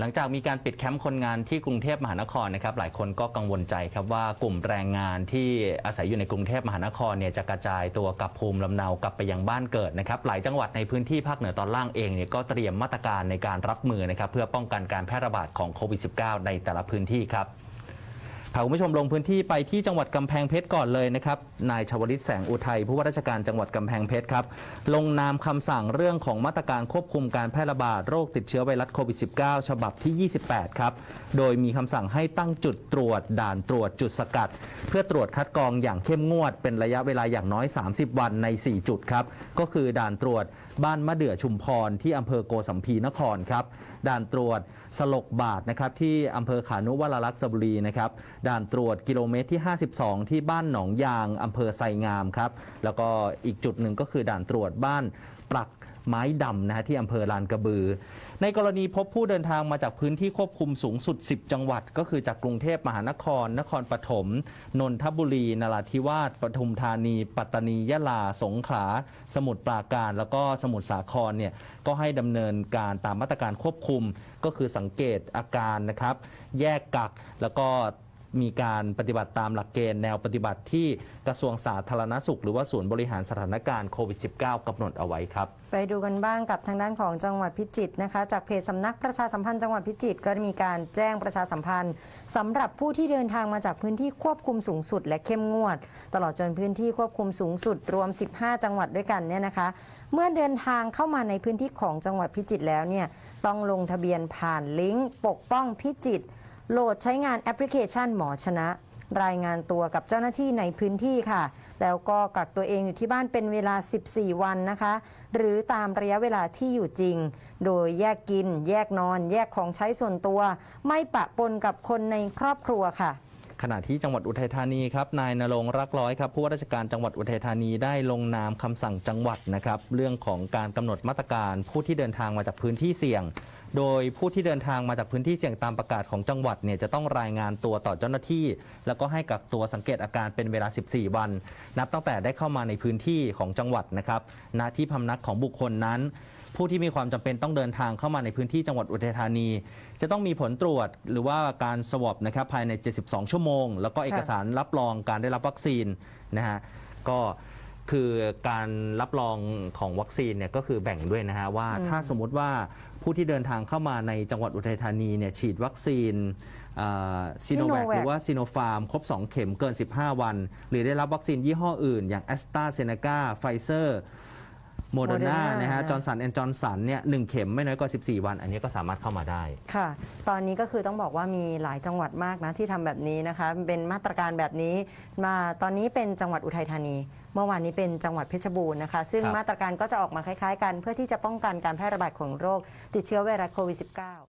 หลังจากมีการปิดแคมป์คนงานที่กรุงเทพมหานครนะครับหลายคนก็กังวลใจครับว่ากลุ่มแรงงานที่อาศัยอยู่ในกรุงเทพมหานครเนี่ยจะกระจายตัวกลับภูมิลำเนากลับไปยังบ้านเกิดนะครับหลายจังหวัดในพื้นที่ภาคเหนือตอนล่างเองเนี่ยก็เตรียมมาตรการในการรับมือนะครับเพื่อป้องกันการแพร่ระบาดของโควิด -19 ในแต่ละพื้นที่ครับ พาคุณผู้ชมลงพื้นที่ไปที่จังหวัดกำแพงเพชรก่อนเลยนะครับ นายชวลิตแสงอุทัยผู้ว่าราชการจังหวัดกำแพงเพชรครับ ลงนามคำสั่งเรื่องของมาตรการควบคุมการแพร่ระบาดโรคติดเชื้อไวรัสโควิด -19 ฉบับที่ 28 ครับ โดยมีคำสั่งให้ตั้งจุดตรวจ ด่านตรวจจุดสกัด เพื่อตรวจคัดกรองอย่างเข้มงวด เป็นระยะเวลาอย่างน้อย 30 วันใน 4 จุดครับ ก็คือด่านตรวจบ้านมะเดื่อชุมพรที่อำเภอโกสัมพีนครครับ ด่านตรวจสลกบาทนะครับที่อำเภอขานุวรรักษบุรีนะครับด่านตรวจกิโลเมตรที่ 52 ที่บ้านหนองยางอำเภอไซงามครับ แล้วก็อีกจุดหนึ่งก็คือด่านตรวจบ้านปลักไม้ดำนะฮะที่อำเภอลานกระบือ ในกรณีพบผู้เดินทางมาจากพื้นที่ควบคุมสูงสุด 10 จังหวัด ก็คือจากกรุงเทพมหานคร นครปฐมนนทบุรี นราธิวาสปทุมธานี ปัตตานียะลา สงขลา สมุทรปราการ แล้วก็สมุทรสาครเนี่ยก็ให้ดำเนินการตามมาตรการควบคุม ก็คือสังเกตอาการนะครับ แยกกักแล้วก็ มีการปฏิบัติตามหลักเกณฑ์แนวปฏิบัติที่กระทรวงสาธารณสุข หรือว่าศูนย์บริหารสถานการณ์โควิด -19 กำหนดเอาไว้ครับ ไปดูกันบ้างกับทางด้านของจังหวัดพิจิตรนะคะ จากเพจสำนักประชาสัมพันธ์จังหวัดพิจิตรก็ได้มีการแจ้งประชาสัมพันธ์สำหรับผู้ที่เดินทางมาจากพื้นที่ควบคุมสูงสุด และเข้มงวด ตลอดจนพื้นที่ควบคุมสูงสุด รวม 15 จังหวัดด้วยกันเนี่ยนะคะ เมื่อเดินทางเข้ามาในพื้นที่ของจังหวัดพิจิตรแล้วเนี่ยต้องลงทะเบียนผ่านลิงก์ปกป้องพิจิตร โหลดใช้งานแอปพลิเคชันหมอชนะ รายงานตัวกับเจ้าหน้าที่ในพื้นที่ค่ะ แล้วก็กักตัวเองอยู่ที่บ้านเป็นเวลา 14 วันนะคะ หรือตามระยะเวลาที่อยู่จริง โดยแยกกิน แยกนอน แยกของใช้ส่วนตัว ไม่ปะปนกับคนในครอบครัวค่ะขณะที่จังหวัดอุทัยธานีครับนายนรงรักร้อยครับผู้ว่าราชการจังหวัดอุทัยธานีได้ลงนามคำสั่งจังหวัดนะครับ เรื่องของการกำหนดมาตรการผู้ที่เดินทางมาจากพื้นที่เสี่ยงโดยผู้ที่เดินทางมาจากพื้นที่เสี่ยงตามประกาศของจังหวัดเนี่ยจะต้องรายงานตัวต่อเจ้าหน้าที่ แล้วก็ให้กักตัวสังเกตอาการเป็นเวลา 14 วัน นับตั้งแต่ได้เข้ามาในพื้นที่ของจังหวัดนะครับณที่พำนักของบุคคลนั้น ผู้ที่มีความจำเป็นต้องเดินทางเข้ามาในพื้นที่จังหวัดอุทัยธานี จะต้องมีผลตรวจหรือว่าการสวอปนะครับภายใน 72 ชั่วโมง แล้วก็เอกสารรับรองการได้รับวัคซีนนะฮะก็ คือการรับรองของวัคซีนเนี่ยก็คือแบ่งด้วยนะฮะว่าอืมถ้าสมมุติว่าผู้ที่เดินทางเข้ามาในจังหวัดอุทัยธานีเนี่ยฉีดวัคซีนซีโนแวค Sinovac หรือว่าซีโนฟาร์ม ครบ 2 เข็มเกิน 15 วัน หรือได้รับวัคซีนยี่ห้ออื่น อย่างแอสตราเซเนกาไฟเซอร์โมเดอร์นา Moderna นะฮะนะจอร์นสันแอนจอร์นสันเนี่ยหนึ่งเข็มไม่น้อยกว่า 14 วัน อันนี้ก็สามารถเข้ามาได้ ค่ะ ตอนนี้ก็คือต้องบอกว่ามีหลายจังหวัดมากนะที่ทำแบบนี้นะคะ เป็นมาตรการแบบนี้มาตอนนี้เป็นจังหวัดอุทัยธานี เมื่อวานนี้เป็นจังหวัดเพชรบูรณ์นะคะ ซึ่งครับ มาตรการก็จะออกมาคล้ายๆกัน เพื่อที่จะป้องกันการแพร่ระบาดของโรคติดเชื้อไวรัสโควิด -19